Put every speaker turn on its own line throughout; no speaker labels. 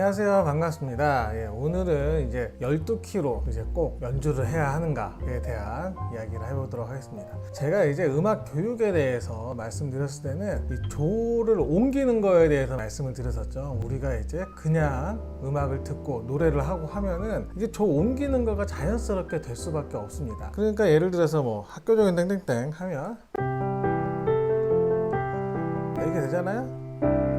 안녕하세요. 반갑습니다. 예, 오늘은 이제 12키로 이제 꼭 연주를 해야 하는가에 대한 이야기를 해보도록 하겠습니다. 제가 이제 음악 교육에 대해서 말씀드렸을 때는 이 조를 옮기는 거에 대해서 말씀을 드렸었죠. 우리가 이제 그냥 음악을 듣고 노래를 하고 하면은 이게 조 옮기는 거가 자연스럽게 될 수밖에 없습니다. 그러니까 예를 들어서 뭐 학교적인 땡땡땡 하면 이렇게 되잖아요.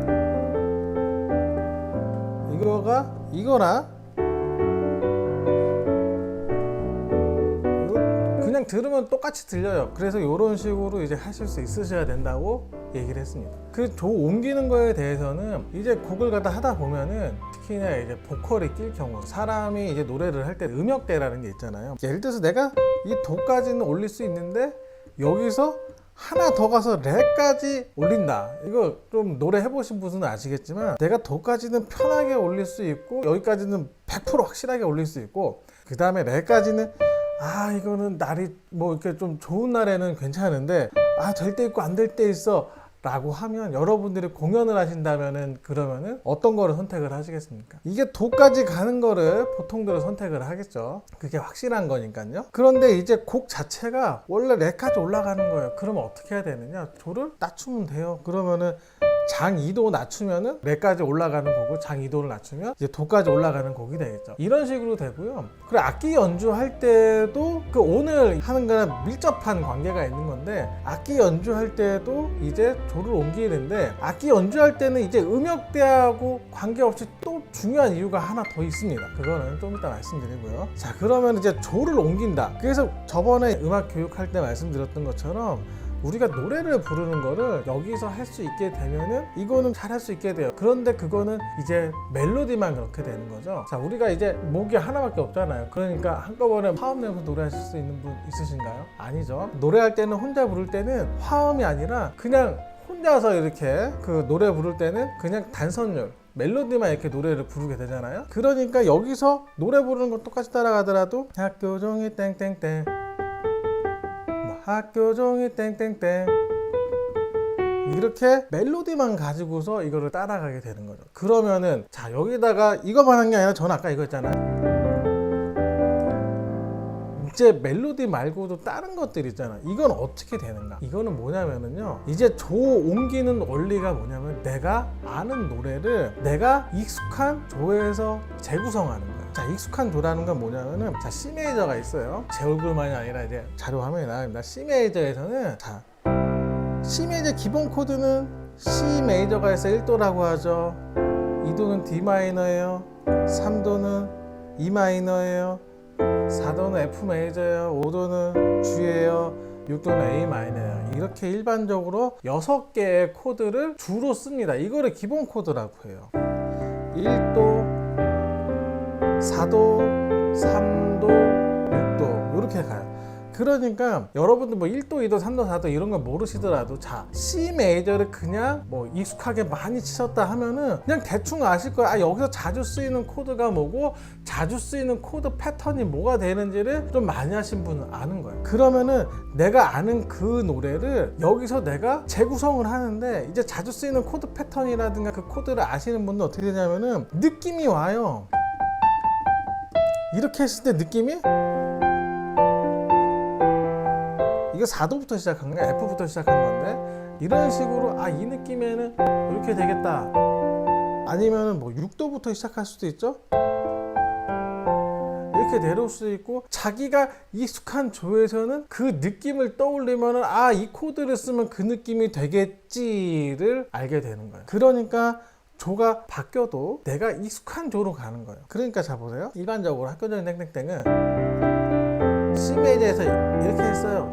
이거가 이거나 이거 그냥 들으면 똑같이 들려요. 그래서 이런 식으로 이제 하실 수 있으셔야 된다고 얘기를 했습니다. 그 조 옮기는 거에 대해서는 이제 곡을 갖다 하다 보면은 특히나 이제 보컬이 낄 경우 사람이 이제 노래를 할 때 음역대라는 게 있잖아요. 예를 들어서 내가 이 도까지는 올릴 수 있는데 여기서 하나 더 가서 레까지 올린다. 이거 좀 노래 해보신 분은 아시겠지만 내가 도까지는 편하게 올릴 수 있고 여기까지는 100% 확실하게 올릴 수 있고 그 다음에 레까지는 아 이거는 날이 뭐 이렇게 좀 좋은 날에는 괜찮은데 아 될 때 있고 안 될 때 있어 라고 하면 여러분들이 공연을 하신다면은 그러면은 어떤 거를 선택을 하시겠습니까? 이게 도까지 가는 거를 보통들은 선택을 하겠죠. 그게 확실한 거니까요. 그런데 이제 곡 자체가 원래 레까지 올라가는 거예요. 그러면 어떻게 해야 되느냐? 조를 낮추면 돼요. 그러면은 장 2도 낮추면은 레까지 올라가는 거고 장 2도를 낮추면 이제 도까지 올라가는 곡이 되겠죠. 이런 식으로 되고요. 그리고 악기 연주할 때도 그 오늘 하는 거랑 밀접한 관계가 있는 건데 악기 연주할 때도 이제 조를 옮기는데 악기 연주할 때는 이제 음역대하고 관계없이 또 중요한 이유가 하나 더 있습니다. 그거는 좀 이따 말씀드리고요. 자 그러면 이제 조를 옮긴다. 그래서 저번에 음악 교육할 때 말씀드렸던 것처럼 우리가 노래를 부르는 거를 여기서 할 수 있게 되면은 이거는 잘 할 수 있게 돼요. 그런데 그거는 이제 멜로디만 그렇게 되는 거죠. 자, 우리가 이제 목이 하나밖에 없잖아요. 그러니까 한꺼번에 화음 내면서 노래하실 수 있는 분 있으신가요? 아니죠. 노래할 때는 혼자 부를 때는 화음이 아니라 그냥 혼자서 이렇게 그 노래 부를 때는 그냥 단선율 멜로디만 이렇게 노래를 부르게 되잖아요. 그러니까 여기서 노래 부르는 거 똑같이 따라가더라도 학교 종이 땡땡땡 뭐 학교 종이 땡땡땡 이렇게 멜로디만 가지고서 이거를 따라가게 되는 거죠. 그러면은 자 여기다가 이거만 한 게 아니라 저는 아까 이거 했잖아요. 이제 멜로디 말고도 다른 것들 있잖아. 이건 어떻게 되는가? 이거는 뭐냐면은요. 이제 조 옮기는 원리가 뭐냐면 내가 아는 노래를 내가 익숙한 조에서 재구성하는. 자, 익숙한 조라는 건 뭐냐면은 자, C 메이저가 있어요. 제 얼굴만이 아니라 이제 자료 화면에 나옵니다. C 메이저에서는 자, C 메이저 기본 코드는 C 메이저가 있어 1도라고 하죠. 2도는 D 마이너예요. 3도는 E 마이너예요. 4도는 F 메이저예요. 5도는 G예요. 6도는 A 마이너예요. 이렇게 일반적으로 6개의 코드를 주로 씁니다. 이거를 기본 코드라고 해요. 1도, 4도, 3도, 6도 이렇게 가요. 그러니까 여러분들 뭐 1도, 2도, 3도, 4도 이런 거 모르시더라도 자 C 메이저를 그냥 뭐 익숙하게 많이 치셨다 하면은 그냥 대충 아실 거예요. 아 여기서 자주 쓰이는 코드가 뭐고 자주 쓰이는 코드 패턴이 뭐가 되는지를 좀 많이 하신 분은 아는 거예요. 그러면은 내가 아는 그 노래를 여기서 내가 재구성을 하는데 이제 자주 쓰이는 코드 패턴이라든가 그 코드를 아시는 분은 어떻게 되냐면은 느낌이 와요. 이렇게 했을 때 느낌이? 이거 4도부터 시작한 거야 F부터 시작한 건데? 이런 식으로 아 이 느낌에는 이렇게 되겠다. 아니면은 뭐 6도부터 시작할 수도 있죠? 이렇게 내려올 수도 있고 자기가 익숙한 조에서는 그 느낌을 떠올리면은 아 이 코드를 쓰면 그 느낌이 되겠지를 알게 되는 거예요. 그러니까 조가 바뀌어도 내가 익숙한 조로 가는 거예요. 그러니까 자 보세요. 일반적으로 학교적인 땡땡땡은 C 메이저에서 이렇게 했어요.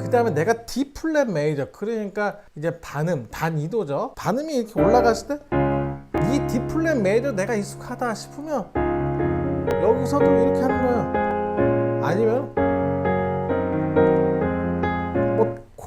그 다음에 내가 D 플랫 메이저 그러니까 이제 반음 단 2도죠. 반음이 이렇게 올라갔을 때 이 D 플랫 메이저 내가 익숙하다 싶으면 여기서도 이렇게 하는 거예요. 아니면 뭐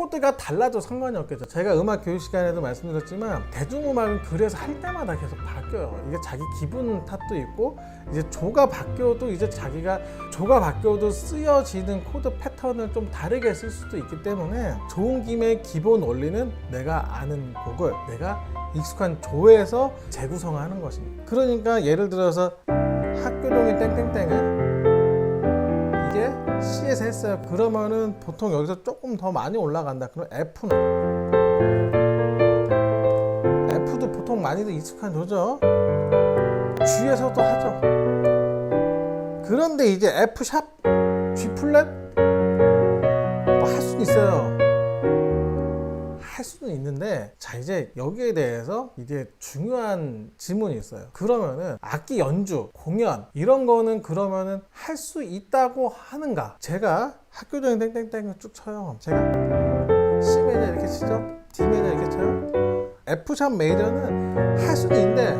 코드 노트가 달라도 상관이 없겠죠. 제가 음악 교육 시간에도 말씀드렸지만 대중음악은 그래서 할 때마다 계속 바뀌어요. 이게 자기 기분 탓도 있고 이제 조가 바뀌어도 이제 자기가 조가 바뀌어도 쓰여지는 코드 패턴을 좀 다르게 쓸 수도 있기 때문에 좋은 김에 기본 원리는 내가 아는 곡을 내가 익숙한 조에서 재구성하는 것입니다. 그러니까 예를 들어서 학교종이 땡땡땡은 C에서 했어요. 그러면은 보통 여기서 조금 더 많이 올라간다. 그럼 F는 F도 보통 많이들 익숙한 조죠. G에서도 하죠. 그런데 이제 F 샵, G 플랫 뭐 할 수는 있어요. 있는데 자 이제 여기에 대해서 이제 중요한 질문이 있어요. 그러면은 악기 연주, 공연 이런 거는 그러면은 할 수 있다고 하는가? 제가 학교적인 땡땡땡을 쭉 쳐요. 제가 C 메이저 이렇게 치죠. D 메이저 이렇게 쳐요. F 샵 메이저는 할 수는 있는데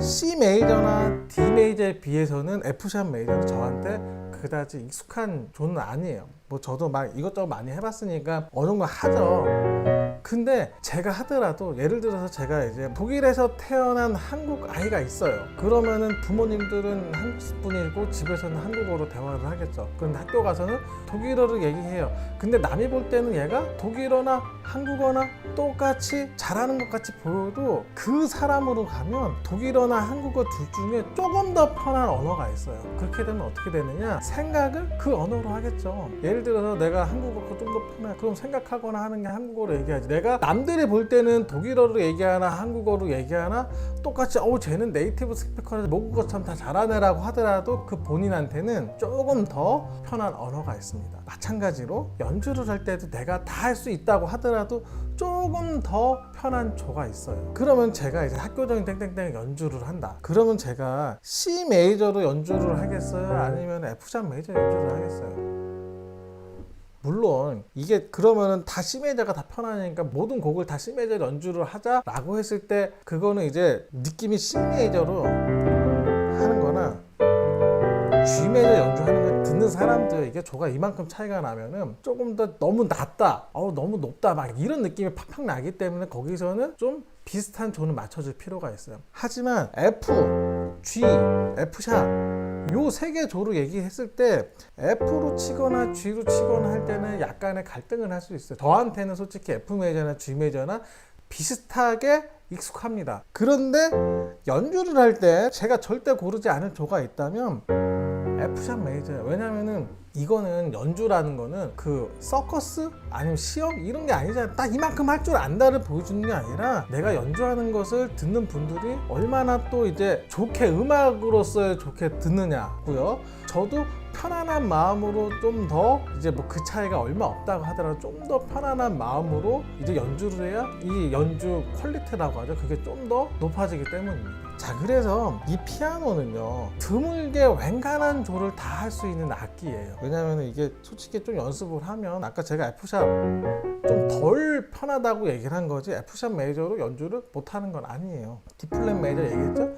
C 메이저나 D 메이저에 비해서는 F 샵 메이저는 저한테 그다지 익숙한 조는 아니에요. 뭐 저도 막 이것저것 많이 해봤으니까 어느 정도 하죠. 근데 제가 하더라도 예를 들어서 제가 이제 독일에서 태어난 한국 아이가 있어요. 그러면은 부모님들은 한국 분이고 집에서는 한국어로 대화를 하겠죠. 그런데 학교 가서는 독일어를 얘기해요. 근데 남이 볼 때는 얘가 독일어나 한국어나 똑같이 잘하는 것 같이 보여도 그 사람으로 가면 독일어나 한국어 둘 중에 조금 더 편한 언어가 있어요. 그렇게 되면 어떻게 되느냐? 생각을 그 언어로 하겠죠. 예를 들어서 내가 한국어가 좀 더 편해. 그럼 생각하거나 하는 게 한국어로 얘기하지. 내가 남들이 볼 때는 독일어로 얘기하나 한국어로 얘기하나 똑같이 어 쟤는 네이티브 스피커라서 모국어처럼 다 잘하네라고 하더라도 그 본인한테는 조금 더 편한 언어가 있습니다. 마찬가지로 연주를 할 때도 내가 다 할 수 있다고 하더라도 조금 더 편한 조가 있어요. 그러면 제가 이제 학교적인 땡땡땡 연주를 한다. 그러면 제가 C 메이저로 연주를 하겠어요? 아니면 F 샵 메이저 연주를 하겠어요? 물론 이게 그러면은 다 메이저가 다 편하니까 모든 곡을 다 메이저 연주를 하자라고 했을 때 그거는 이제 느낌이 메이저로 하는 거나 G 메이저 연주하는 걸 듣는 사람들 이게 조가 이만큼 차이가 나면은 조금 더 너무 낮다, 어 너무 높다 막 이런 느낌이 팍팍 나기 때문에 거기서는 좀 비슷한 조는 맞춰줄 필요가 있어요. 하지만 F, G, F 샵 요 세 개 조로 얘기했을 때 F로 치거나 G로 치거나 할 때는 약간의 갈등을 할 수 있어요. 저한테는 솔직히 F 메이저나 G 메이저나 비슷하게 익숙합니다. 그런데 연주를 할 때 제가 절대 고르지 않을 조가 있다면 F샵 메이저예요. 왜냐면은 이거는 연주라는 거는 그 서커스 아니면 시험 이런 게 아니잖아요. 딱 이만큼 할 줄 안다를 보여주는 게 아니라 내가 연주하는 것을 듣는 분들이 얼마나 또 이제 좋게 음악으로서 좋게 듣느냐고요. 저도 편안한 마음으로 좀 더 이제 뭐 그 차이가 얼마 없다고 하더라도 좀 더 편안한 마음으로 이제 연주를 해야 이 연주 퀄리티라고 하죠. 그게 좀 더 높아지기 때문입니다. 자, 그래서 이 피아노는요, 드물게 웬간한 조를 다 할 수 있는 악기예요. 왜냐면 이게 솔직히 좀 연습을 하면, 아까 제가 F샵 좀 덜 편하다고 얘기를 한 거지, F샵 메이저로 연주를 못하는 건 아니에요. D 플랫 메이저 얘기했죠?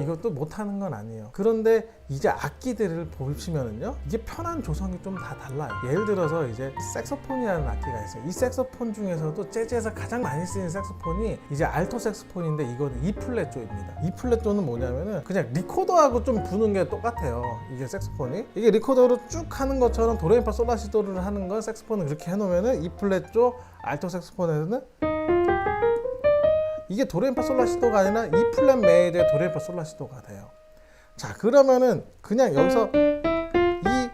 이것도 못하는 건 아니에요. 그런데 이제 악기들을 보시면은요, 이게 편한 조성이 좀 다 달라요. 예를 들어서 이제 색소폰이라는 악기가 있어요. 이 색소폰 중에서도 재즈에서 가장 많이 쓰이는 색소폰이 이제 알토 색소폰인데 이거는 E 플랫 조입니다. E 플랫 조는 뭐냐면은 그냥 리코더하고 좀 부는 게 똑같아요. 이게 색소폰이 이게 리코더로 쭉 하는 것처럼 도레미파 솔라시도를 하는 건 색소폰을 그렇게 해놓으면은 E 플랫 조 알토 색소폰에서는 이게 도레미파 솔라시도가 아니라 E 플랫 메이저의 도레미파 솔라시도가 돼요. 자 그러면은 그냥 여기서 이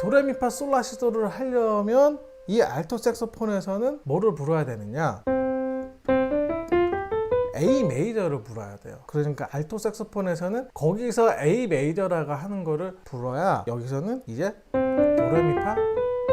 도레미파 솔라시도를 하려면 이 알토 색소폰에서는 뭐를 불어야 되느냐? A 메이저를 불어야 돼요. 그러니까 알토 색소폰에서는 거기서 A 메이저라고 하는 거를 불어야 여기서는 이제 도레미파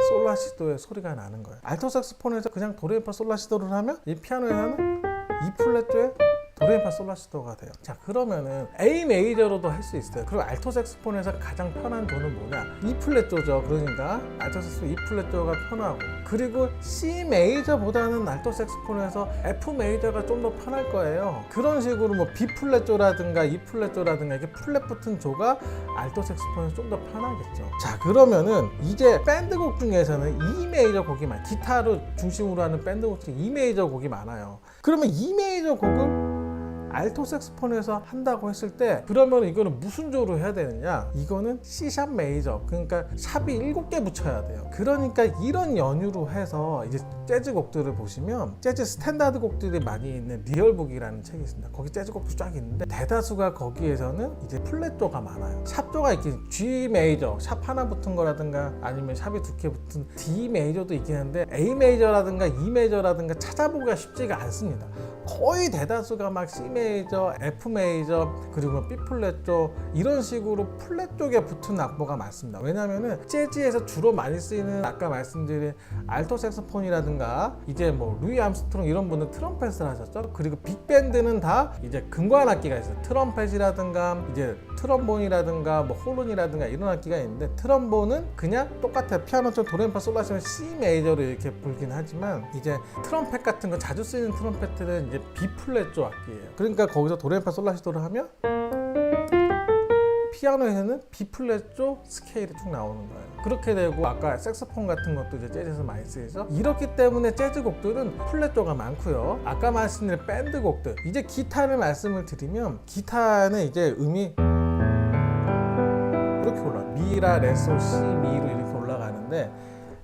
솔라시도의 소리가 나는 거예요. 알토 색소폰에서 그냥 도레미파 솔라시도를 하면 이 피아노에서는 E 플랫조의 도레미파 솔라시도가 돼요. 자 그러면은 A 메이저로도 할 수 있어요. 그리고 알토 색스폰에서 가장 편한 도는 뭐냐? E 플랫조죠. 그러니까 알토 색스폰 E 플랫조가 편하고 그리고 C 메이저보다는 알토 색스폰에서 F 메이저가 좀 더 편할 거예요. 그런 식으로 뭐 B 플랫조라든가 E 플랫조라든가 이게 플랫 붙은 조가 알토 색스폰에서 좀 더 편하겠죠. 자 그러면은 이제 밴드곡 중에서는 E 메이저 곡이 많아요. 기타로 중심으로 하는 밴드곡 중에 E 메이저 곡이 많아요. 그러면 E 메이저 곡을 알토 색스폰에서 한다고 했을 때 그러면 이거는 무슨 조로 해야 되느냐? 이거는 C샵 메이저. 그러니까 샵이 7개 붙여야 돼요. 그러니까 이런 연유로 해서 이제 재즈 곡들을 보시면 재즈 스탠다드 곡들이 많이 있는 리얼북이라는 책이 있습니다. 거기 재즈 곡도 쫙 있는데 대다수가 거기에서는 이제 플랫조가 많아요. 샵조가 있긴 G 메이저. 샵 하나 붙은 거라든가 아니면 샵이 두 개 붙은 D 메이저도 있긴 한데 A 메이저라든가 E 메이저라든가 찾아보기가 쉽지가 않습니다. 거의 대다수가 막 C 메이저, F 메이저, 그리고 뭐 B 플랫 쪽 이런 식으로 플랫 쪽에 붙은 악보가 많습니다. 왜냐하면은 재즈에서 주로 많이 쓰이는 아까 말씀드린 알토 색소폰이라든가 이제 뭐 루이 암스트롱 이런 분들 트럼펫을 하셨죠. 그리고 빅밴드는 다 이제 금관 악기가 있어요. 트럼펫이라든가 이제 트럼본이라든가 뭐 호른이라든가 이런 악기가 있는데 트럼본은 그냥 똑같아요. 피아노처럼 도레미파 솔라시면 C 메이저로 이렇게 불긴 하지만 이제 트럼펫 같은 거 자주 쓰이는 트럼펫들은 이제 B 플랫조 악기예요. 그러니까 거기서 도레미파 솔라시도를 하면 피아노에서는 B 플랫조 스케일이 쭉 나오는 거예요. 그렇게 되고 아까 색소폰 같은 것도 이제 재즈에서 많이 쓰이죠. 이렇기 때문에 재즈 곡들은 플랫 조가 많고요. 아까 말씀드린 밴드 곡들 이제 기타를 말씀을 드리면 기타는 이제 음이 이렇게 올라 미라 레소 시 미로 이렇게 올라가는데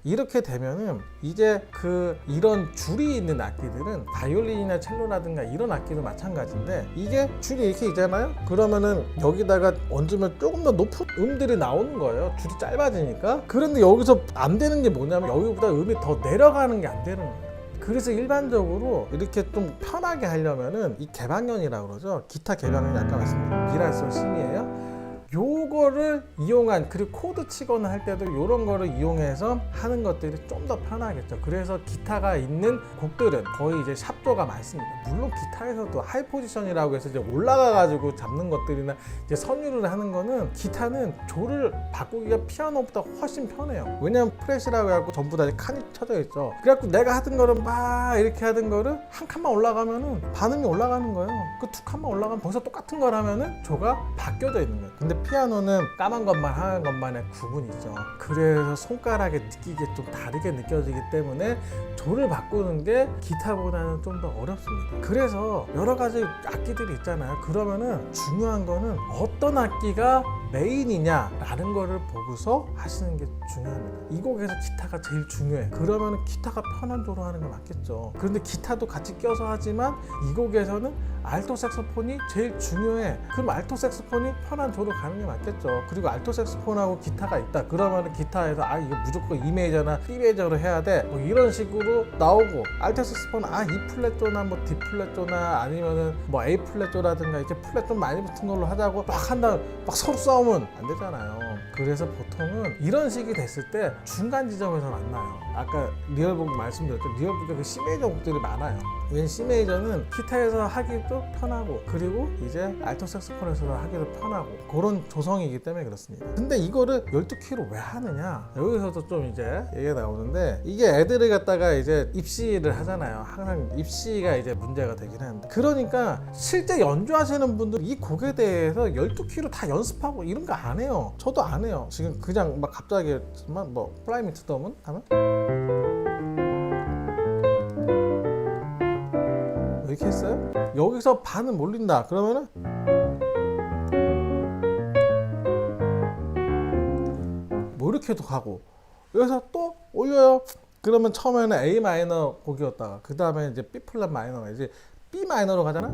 이렇게 되면은 이제 그 이런 줄이 있는 악기들은 바이올린이나 첼로라든가 이런 악기도 마찬가지인데 이게 줄이 이렇게 있잖아요? 그러면은 여기다가 얹으면 조금 더 높은 음들이 나오는 거예요. 줄이 짧아지니까. 그런데 여기서 안 되는 게 뭐냐면 여기보다 음이 더 내려가는 게 안 되는 거예요. 그래서 일반적으로 이렇게 좀 편하게 하려면은 이 개방현이라고 그러죠? 기타 개방현이 아까 말씀드린 미라솔 심이에요 요거를 이용한 그리고 코드 치거나 할 때도 요런 거를 이용해서 하는 것들이 좀 더 편하겠죠. 그래서 기타가 있는 곡들은 거의 이제 샵조가 많습니다. 물론 기타에서도 하이 포지션이라고 해서 이제 올라가 가지고 잡는 것들이나 이제 선율을 하는 거는 기타는 조를 바꾸기가 피아노보다 훨씬 편해요. 왜냐면 프레시라고 해갖고 전부 다 칸이 쳐져 있죠. 그래갖고 내가 하던 거를 막 이렇게 하던 거를 한 칸만 올라가면은 반음이 올라가는 거예요. 그 두 칸만 올라가면 거기서 똑같은 걸 하면은 조가 바뀌어져 있는 거예요. 근데 피아노는 까만 것만 하얀 것만의 구분이 있죠. 그래서 손가락에 느끼게 좀 다르게 느껴지기 때문에 조를 바꾸는 게 기타보다는 좀 더 어렵습니다. 그래서 여러 가지 악기들이 있잖아요. 그러면은 중요한 거는 어떤 악기가 메인이냐라는 거를 보고서 하시는 게 중요합니다. 이 곡에서 기타가 제일 중요해. 그러면 기타가 편한 조로 하는 게 맞겠죠. 그런데 기타도 같이 껴서 하지만 이 곡에서는 알토 색소폰이 제일 중요해. 그럼 알토 색소폰이 편한 조로 가는 게 맞겠죠. 그리고 알토 색소폰하고 기타가 있다. 그러면 기타에서 아 이거 무조건 E 메이저나 B 메이저로 해야 돼. 뭐 이런 식으로 나오고 알토 색소폰 아 E 플랫조나 뭐 D 플랫조나 아니면은 뭐 A 플랫조라든가 이렇게 플랫 좀 많이 붙은 걸로 하자고 막 한다 막 서로 싸우 면안 되잖아요. 그래서 보통은 이런 식이 됐을 때 중간 지점에서 만나요. 아까 리얼북 말씀드렸죠. 리얼북에 그 곡들이 많아요. 왜냐면 C 메이저는 기타에서 하기도 편하고 그리고 이제 알토 색소폰에서도 하기도 편하고 그런 조성이기 때문에 그렇습니다. 근데 이거를 12키로 왜 하느냐? 여기서도 좀 이제 얘기가 나오는데 이게 애들을 갖다가 이제 입시를 하잖아요. 항상 입시가 이제 문제가 되긴 하는데 그러니까 실제 연주하시는 분들 이 곡에 대해서 12키로 다 연습하고 이런 거 안 해요. 저도 안 해요. 지금 그냥 막 갑자기 뭐 플라이 미트 더문 하면 이렇게 했어요? 여기서 반은 몰린다. 그러면은 뭐 이렇게도 가고 여기서 또 올려요. 그러면 처음에는 A 마이너 곡이었다가 그 다음에 이제 B 플랫 마이너가 이제 B 마이너로 가잖아.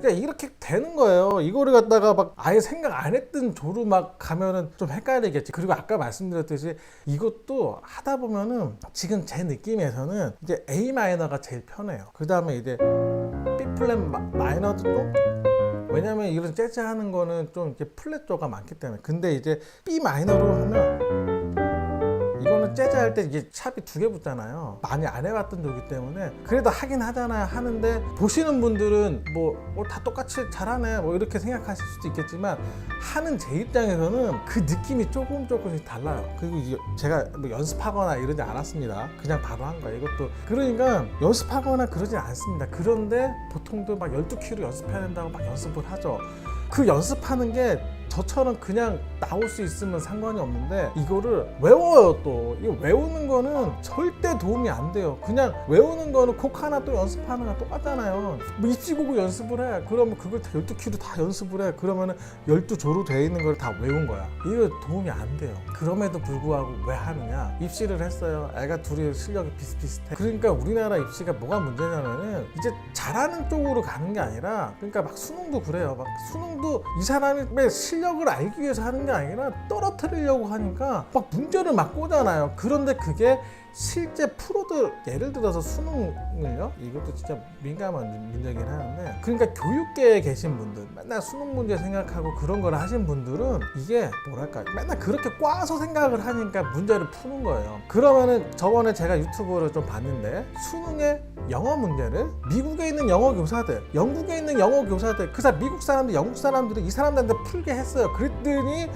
그러니까 이렇게 되는 거예요. 이거를 갖다가 막 아예 생각 안 했던 조로 막 가면은 좀 헷갈리겠지. 그리고 아까 말씀드렸듯이 이것도 하다 보면은 지금 제 느낌에서는 이제 A 마이너가 제일 편해요. 그 다음에 이제 B 플랫 마- 마이너도 또 왜냐면 이런 재즈 하는 거는 좀 이렇게 플랫 조가 많기 때문에 근데 이제 B 마이너로 하면 보면은 재즈 할 때 이게 샵이 두 개 붙잖아요. 많이 안 해봤던 조기 때문에 그래도 하긴 하잖아요. 하는데 보시는 분들은 뭐다 똑같이 잘하네 뭐 이렇게 생각하실 수도 있겠지만 하는 제 입장에서는 그 느낌이 조금 조금씩 달라요. 그리고 제가 뭐 연습하거나 이러지 않았습니다. 그냥 바로 한 거예요. 이것도 그러니까 연습하거나 그러진 않습니다. 그런데 보통도 막 12kg 연습해야 된다고 막 연습을 하죠. 그 연습하는 게 저처럼 그냥 나올 수 있으면 상관이 없는데 이거를 외워요 또. 이거 외우는 거는 절대 도움이 안 돼요. 그냥 외우는 거는 곡 하나 또 연습하는 거랑 똑같잖아요. 뭐 입시곡을 연습을 해. 그러면 그걸 다 12키로 다 연습을 해. 그러면은 12조로 돼 있는 걸 다 외운 거야. 이거 도움이 안 돼요. 그럼에도 불구하고 왜 하느냐? 입시를 했어요. 애가 둘이 실력이 비슷비슷해. 그러니까 우리나라 입시가 뭐가 문제냐면은 이제 잘하는 쪽으로 가는 게 아니라 그러니까 막 수능도 그래요. 막 수능도 이 사람이 왜 실력을 알기 위해서 하는 게 아니라 떨어뜨리려고 하니까 막 문제를 막 꽂아놔요. 그런데 그게 실제 프로들 예를 들어서 수능을요? 이것도 진짜 민감한 문제긴 하는데 그러니까 교육계에 계신 분들 맨날 수능 문제 생각하고 그런 걸 하신 분들은 이게 뭐랄까 맨날 그렇게 꽈서 생각을 하니까 문제를 푸는 거예요. 그러면은 저번에 제가 유튜브를 좀 봤는데 수능의 영어 문제를 미국에 있는 영어 교사들 영국에 있는 영어 교사들 그사 미국 사람들 영국 사람들이 이 사람들한테 풀게 했어요. 그랬더니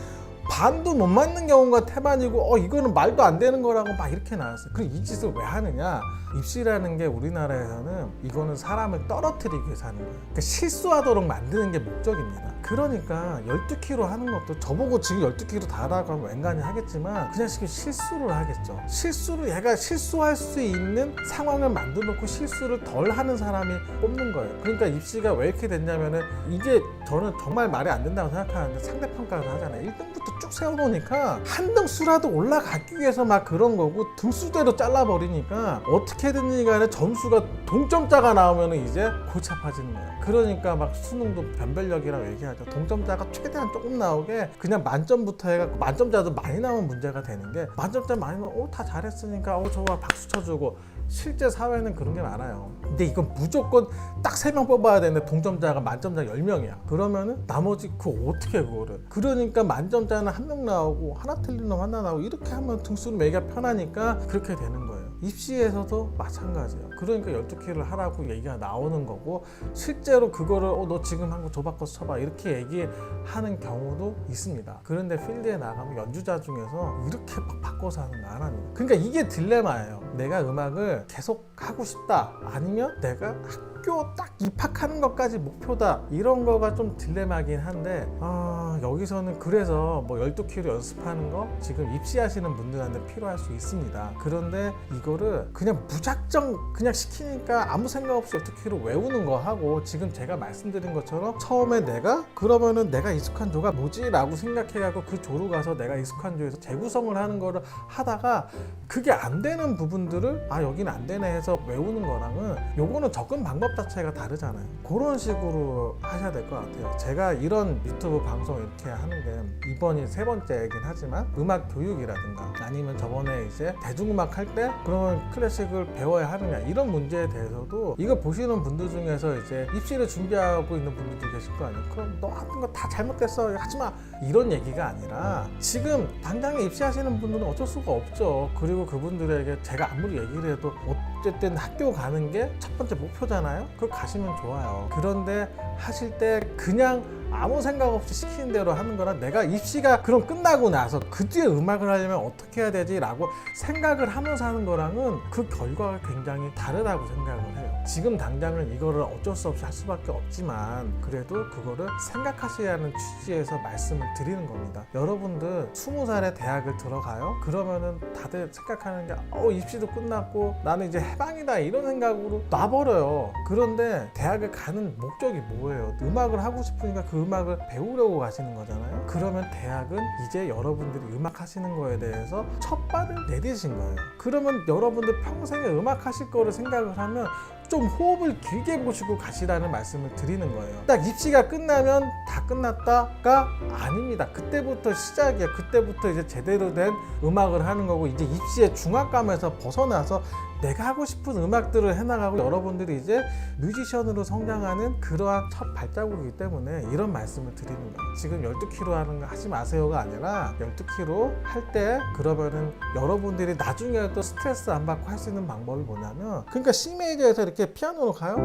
반도 못 맞는 경우가 태반이고 어 이거는 말도 안 되는 거라고 막 이렇게 나왔어요. 그럼 이 짓을 왜 하느냐? 입시라는 게 우리나라에서는 이거는 사람을 떨어뜨리기 위해서 하는 거예요. 그러니까 실수하도록 만드는 게 목적입니다. 그러니까 12kg 하는 것도 저보고 지금 12kg 다 하라고 하면 웬간히 하겠지만 그냥 지금 실수를 하겠죠. 실수를 얘가 실수할 수 있는 상황을 만들어 놓고 실수를 덜 하는 사람이 뽑는 거예요. 그러니까 입시가 왜 이렇게 됐냐면은 이게 저는 정말 말이 안 된다고 생각하는데 상대평가를 하잖아요. 1등부터 쭉 세워놓으니까 한 등 수라도 올라가기 위해서 막 그런 거고 등수대로 잘라버리니까 어떻게 든지 간에 점수가 동점자가 나오면 이제 골치 아파지는 거예요. 그러니까 막 수능도 변별력이라고 얘기하죠. 동점자가 최대한 조금 나오게 그냥 만점부터 해갖고 만점자도 많이 나오면 문제가 되는 게 만점자 많이 나오면 어, 다 잘했으니까 어, 좋아 박수 쳐주고 실제 사회는 그런 게 많아요. 근데 이건 무조건 딱 세 명 뽑아야 되는데 동점자가 만점자 10명이야. 그러면은 나머지 그 어떻게 그거를. 그러니까 만점자는 한 명 나오고 하나 틀린 놈 하나 나오고 이렇게 하면 등수를 매기가 편하니까 그렇게 되는 거예요. 입시에서도 마찬가지예요. 그러니까 12개를 하라고 얘기가 나오는 거고 실제로 그거를 어, 너 지금 한거 조바꿔서 쳐봐 이렇게 얘기하는 경우도 있습니다. 그런데 필드에 나가면 연주자 중에서 이렇게 막 바꿔서 하는 거 안 합니다. 그러니까 이게 딜레마예요. 내가 음악을 계속 하고 싶다. 아니면 내가 학교 딱 입학하는 것까지 목표다. 이런 거가 좀 딜레마긴 한데 아, 여기서는 그래서 뭐 12kg 연습하는 거 지금 입시하시는 분들한테 필요할 수 있습니다. 그런데 이거를 그냥 무작정 그냥 시키니까 아무 생각 없이 12kg 외우는 거 하고 지금 제가 말씀드린 것처럼 처음에 내가 그러면은 내가 익숙한 조가 뭐지? 라고 생각해갖고 그 조로 가서 내가 익숙한 조에서 재구성을 하는 거를 하다가 그게 안 되는 부분 들을 아 여기는 안 되네 해서 외우는 거랑은 요거는 접근 방법 자체가 다르잖아요. 그런 식으로 하셔야 될 것 같아요. 제가 이런 유튜브 방송 이렇게 하는 게 이번이 세 번째이긴 하지만 음악 교육이라든가 아니면 저번에 이제 대중음악 할 때 그러면 클래식을 배워야 하느냐 이런 문제에 대해서도 이거 보시는 분들 중에서 이제 입시를 준비하고 있는 분들도 계실 거 아니에요. 그럼 너 하는 거 다 잘못됐어. 하지마. 이런 얘기가 아니라 지금 당장에 입시하시는 분들은 어쩔 수가 없죠. 그리고 그분들에게 제가 아무리 얘기를 해도 어쨌든 학교 가는 게 첫 번째 목표잖아요. 그걸 가시면 좋아요. 그런데 하실 때 그냥 아무 생각 없이 시키는 대로 하는 거랑 내가 입시가 그럼 끝나고 나서 그 뒤에 음악을 하려면 어떻게 해야 되지라고 생각을 하면서 하는 거랑은 그 결과가 굉장히 다르다고 생각을 해요. 지금 당장은 이거를 어쩔 수 없이 할 수밖에 없지만 그래도 그거를 생각하셔야 하는 취지에서 말씀을 드리는 겁니다. 여러분들 20살에 대학을 들어가요? 그러면은 다들 생각하는 게 어, 입시도 끝났고 나는 이제 해방이다 이런 생각으로 놔버려요. 그런데 대학을 가는 목적이 뭐예요? 음악을 하고 싶으니까 그 음악을 배우려고 가시는 거잖아요. 그러면 대학은 이제 여러분들이 음악 하시는 거에 대해서 첫 발을 내디신 거예요. 그러면 여러분들 평생에 음악 하실 거를 생각을 하면 좀 호흡을 길게 보시고 가시라는 말씀을 드리는 거예요. 딱 입시가 끝나면 다 끝났다가 아닙니다. 그때부터 시작이야. 그때부터 이제 제대로 된 음악을 하는 거고 이제 입시의 중압감에서 벗어나서 내가 하고 싶은 음악들을 해나가고 여러분들이 이제 뮤지션으로 성장하는 그러한 첫 발자국이기 때문에 이런 말씀을 드리는 거예요. 지금 12kg 하는 거 하지 마세요가 아니라 12kg 할 때 그러면은 여러분들이 나중에 또 스트레스 안 받고 할 수 있는 방법이 뭐냐면 그러니까 C 메이저에서 이렇게 피아노로 가요.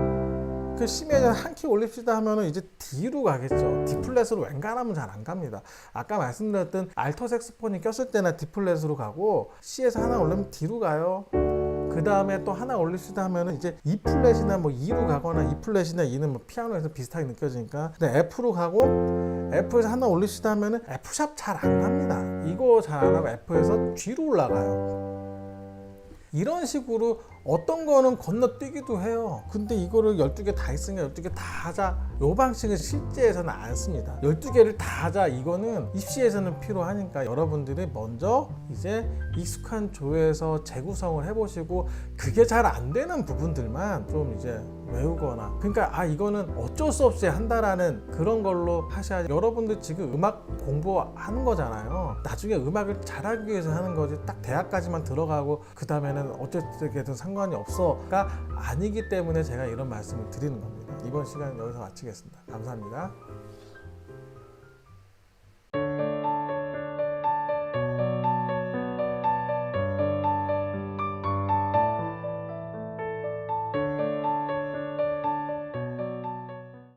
그 C 메이저 한키 올립시다 하면은 이제 D로 가겠죠. D 플랫으로 웬간하면 잘 안 갑니다. 아까 말씀드렸던 알토 색스폰이 꼈을 때나 D 플랫으로 가고 C에서 하나 올리면 D로 가요. 그 다음에 또 하나 올립시다 하면은 이제 E 플랫이나 뭐 E로 가거나 E 플랫이나 E는 뭐 피아노에서 비슷하게 느껴지니까 근데 F로 가고 F에서 하나 올립시다 하면은 F 샵 잘안 갑니다. 이거 잘 안 하고 F에서 G로 올라가요. 이런 식으로 어떤 거는 건너뛰기도 해요. 근데 이거를 12개 다 있으니까 12개 다 하자. 요 방식은 실제에서는 안 씁니다. 12개를 다 하자. 이거는 입시에서는 필요하니까 여러분들이 먼저 이제 익숙한 조에서 재구성을 해보시고 그게 잘 안 되는 부분들만 좀 이제 외우거나 그러니까 아 이거는 어쩔 수 없이 한다라는 그런 걸로 하셔야지 여러분들 지금 음악 공부하는 거잖아요 나중에 음악을 잘하기 위해서 하는 거지 딱 대학까지만 들어가고 그 다음에는 어쨌든 상관이 없어가 아니기 때문에 제가 이런 말씀을 드리는 겁니다. 이번 시간 여기서 마치겠습니다. 감사합니다